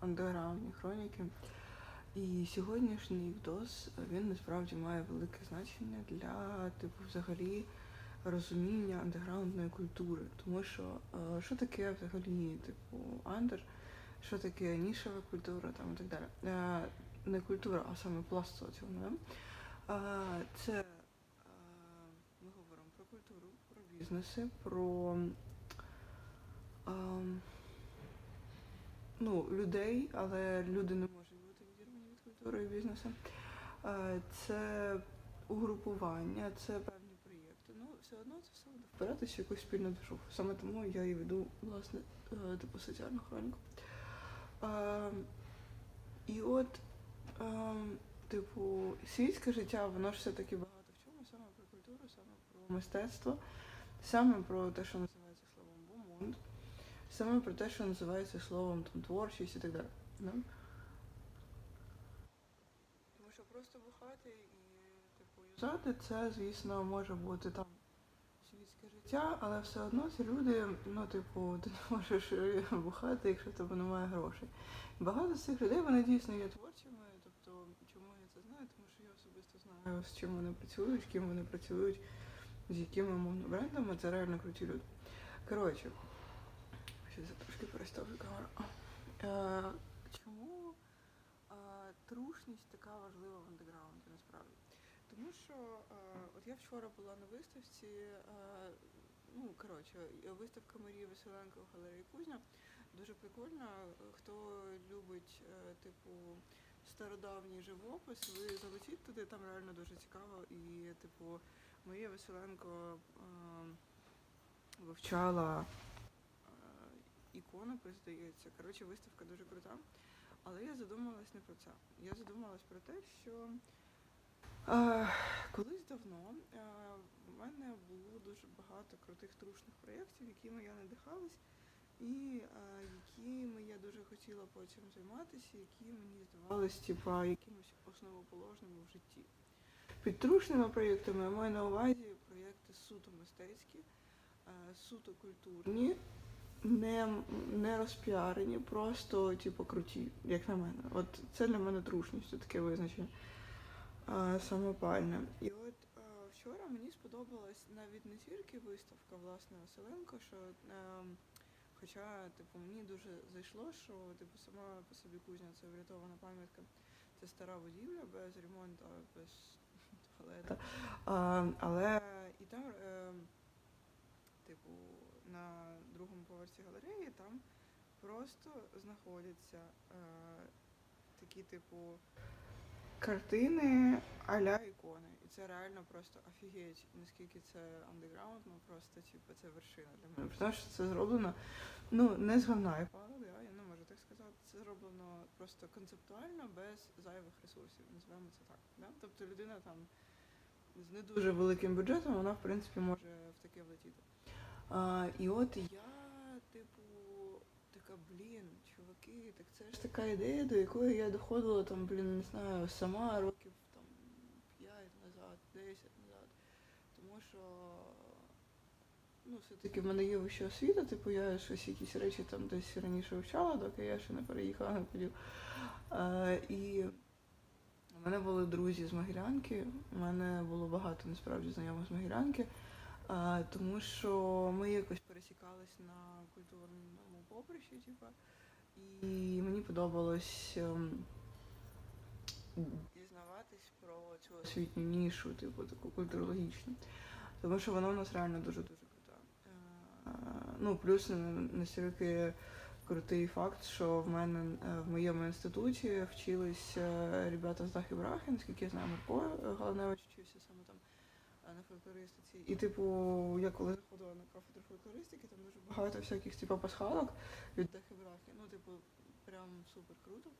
андеграундні хроніки. І сьогоднішній відос він насправді має велике значення для типу взагалі розуміння андеграундної культури. Тому що е, що таке взагалі, типу, андер, що таке нішева культура там і так далі. Е, не культура, а саме пласт соціуму. Е, це ми говоримо про культуру, про бізнеси, про ем, ну, людей, але люди не можуть бути відірвані від культури і бізнесу. Е, Це угрупування, це певні проєкти. Ну, все одно це все буде впиратися в якусь спільну движуху. Саме тому я і веду, власне, е, типу соціальну хроніку. Е, І от, типу, світське життя, воно ж все-таки багато в чому, саме про культуру, саме про мистецтво, саме про те, що називається саме про те, що називається словом там, творчість і так далі. Да? Тому що просто бухати і типу юзати, це, звісно, може бути там світське життя, але все одно ці люди, ну, типу, ти не можеш е, бухати, якщо в тебе немає грошей. Багато з цих людей вони дійсно є творчими. Тобто, чому я це знаю? Тому що я особисто знаю, з чим вони працюють, з ким вони працюють, з якими мовно брендами. Це реально круті люди. Коротше, щось я трошки переставлю камеру. Е, чому е, трушність така важлива в андеграунді насправді? Тому що е, от я вчора була на виставці, е, ну коротше, виставка Марії Василенко в галереї Кузня. Дуже прикольно. Хто любить, е, типу, стародавній живопис, ви залетіть туди, там реально дуже цікаво. І, типу, Марія Василенко е, вивчала е, іконопис, здається. Коротше, виставка дуже крута. Але я задумалась не про це. Я задумалась про те, що е, колись давно е, в мене було дуже багато крутих трушних проєктів, якими я надихалась, і е, якими я дуже хотіла потім займатися, які мені здавались типа якимось основоположними в житті. Під трушними проєктами я маю на увазі проєкти суто мистецькі, е, суто культурні, не, не розпіарені, просто типу круті, як на мене. От це для мене трушність, таке визначення е, самопальне. І от вчора мені сподобалась навіть не тільки виставка власне Василенко, що хоча типу мені дуже зайшло, що типу сама по собі кузня це врятована пам'ятка. Це стара будівля без ремонту, без туалета. А, але і там, е, типу, на другому поверсі галереї там просто знаходяться е, такі, типу, картини а-ля ікони. І це реально просто офігеть, наскільки це андеграунд, ну просто типу, це вершина для мене. Тому що це зроблено ну, не з говна я не можу так сказати. Це зроблено просто концептуально, без зайвих ресурсів, називаємо це так. Да? Тобто людина там з не дуже великим бюджетом, вона в принципі може в таке влетіти. А, і от я, типу, така, блін, чуваки, так це ж така ідея, до якої я доходила там, блін, не знаю, сама років там 5 назад, 10 назад. Тому що ну, все-таки в мене є вища освіта, типу я щось якісь речі там десь раніше вивчала, доки я ще не переїхала на Поділ. І у мене були друзі з Могилянки, у мене було багато насправді знайомих з Могилянки, а, тому що ми якось пересікались на культурному поприщі, типу, і мені подобалось ем, дізнаватись про цю освітню нішу, типу, таку культурологічну. Тому що вона у нас реально дуже-дуже крута. Е, Ну, плюс настільки крутий факт, що в мене е, в моєму інституті вчились е, ребята з Дахи наскільки я знаю, Марко е, Галаневич вчився саме на фольклористиці. І, типу, я коли заходила на кафедру фольклористики, там дуже багато всяких типу, пасхалок від Дахи Ну, типу, прям супер круто.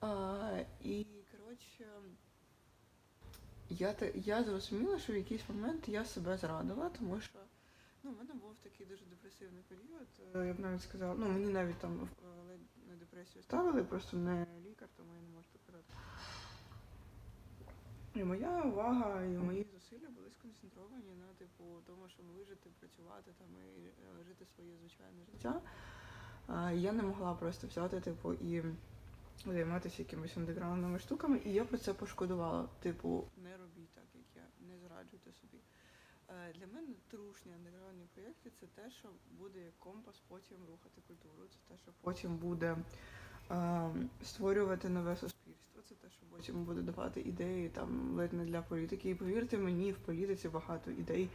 А, і, коротше, я, я зрозуміла, що в якийсь момент я себе зрадила, тому що ну, в мене був такий дуже депресивний період. е, Я б навіть сказала, ну мені навіть там е, на депресію ставили, просто не лікар, тому я не можу так. І моя увага і мої зусилля були сконцентровані на типу тому, щоб вижити, працювати там і е, жити своє звичайне життя. Я не могла просто взяти, типу, і займатися якимись андеграундними штуками, і я про це пошкодувала. Типу, не робіть так, як я, не зраджуйте собі. Е, Для мене трушні андеграундні проєкти це те, що буде як компас потім рухати культуру, це те, що потім буде е, створювати нове суспільство, це те, що потім буде давати ідеї там ледь не для політики. І повірте мені, в політиці багато ідей.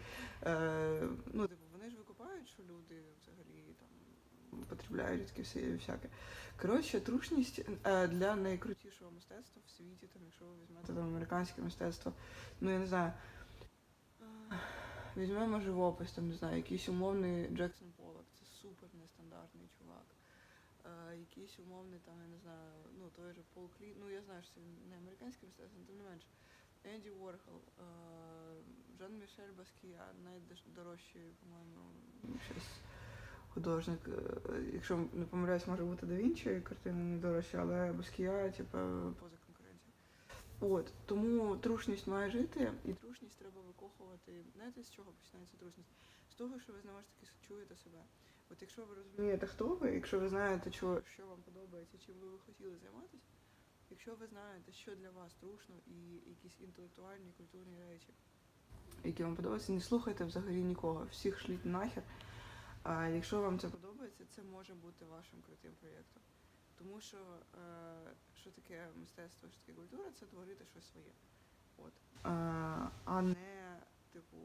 Е, ну, типу, вони ж викупають, що люди взагалі там потребляють таке все всяке. Коротше, трушність е, для найкрутішого мистецтва в світі, там, якщо ви візьмете там американське мистецтво, ну я не знаю. е, Візьмемо живопис, там, не знаю, якийсь умовний Джексон Поллок, це супер нестандартний чувак. Якийсь умовний, там, я не знаю, ну той же Пол Клі, ну я знаю, що це не американське мистецтво, але тим не менше. Енді Уорхол, е, Жан-Мішель Баскія, найдорожчий, по-моєму, щось художник. е, Якщо не помиляюсь, може бути Да Вінчі, картина не дорожча, але Баскія, типу, поза конкуренцією. От, тому трушність має жити, і трушність треба викохувати. Знаєте, з чого починається трушність? З того, що ви знову ж таки чуєте себе. От якщо ви розумієте, хто ви, якщо ви знаєте, що, що вам подобається, чим ви хотіли займатися, якщо ви знаєте, що для вас трушно, і якісь інтелектуальні, культурні речі, які вам подобаються, не слухайте взагалі нікого, всіх шліть нахер. А якщо вам це подобається, це може бути вашим крутим проєктом. Тому що е, що таке мистецтво, що таке культура, це творити щось своє. От. Е, а не, типу,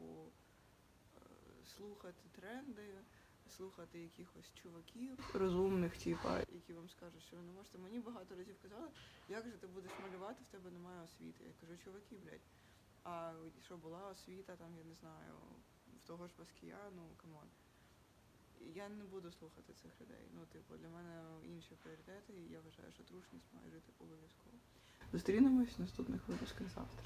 е, слухати тренди, слухати якихось чуваків розумних, типа, які вам скажуть, що ви не можете. Мені багато разів казали, як же ти будеш малювати, в тебе немає освіти. Я кажу, чуваки, блядь. А що була освіта, там, я не знаю, в того ж Баскія, ну камон. Я не буду слухати цих людей. Ну, типу, для мене інші пріоритети, і я вважаю, що трушність має жити обов'язково. Зустрінемось наступних випусках завтра.